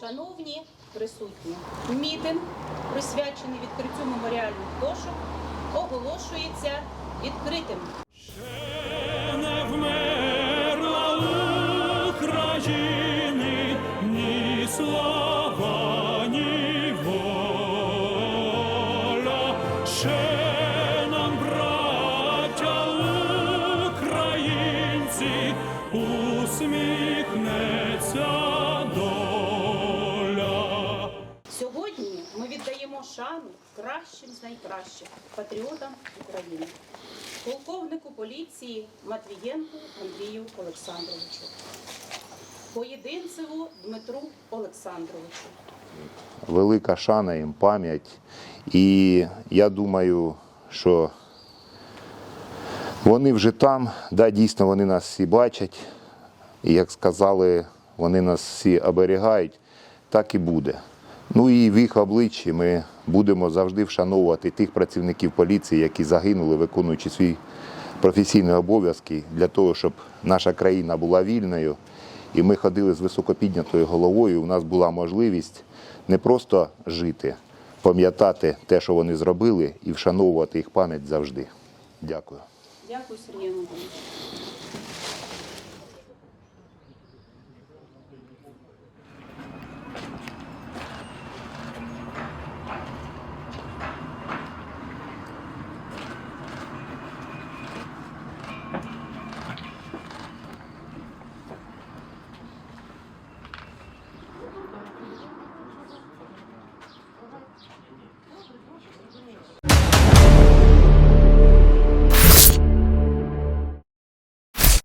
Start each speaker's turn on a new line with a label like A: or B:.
A: Шановні присутні, мітинг, присвячений відкриттю меморіальних дошок, оголошується відкритим.
B: Ще не вмерла України ні ні воля. Ще усміхнеться доля.
A: Сьогодні ми віддаємо шану кращим з найкращих патріотам України, полковнику поліції Матвієнку Андрію Олександровичу, Поєдинцеву Дмитру Олександровичу.
C: велика шана їм, пам'ять. І я думаю, що вони вже там, да, дійсно вони нас всі бачать. І як сказали, вони нас всі оберігають, так і буде. Ну і в їх обличчі ми будемо завжди вшановувати тих працівників поліції, які загинули, виконуючи свої професійні обов'язки для того, щоб наша країна була вільною. І ми ходили з високопіднятою головою. У нас була можливість не просто жити, пам'ятати те, що вони зробили, і вшановувати їх пам'ять завжди. Дякую.
A: Дякую, Сергій Анатолійович.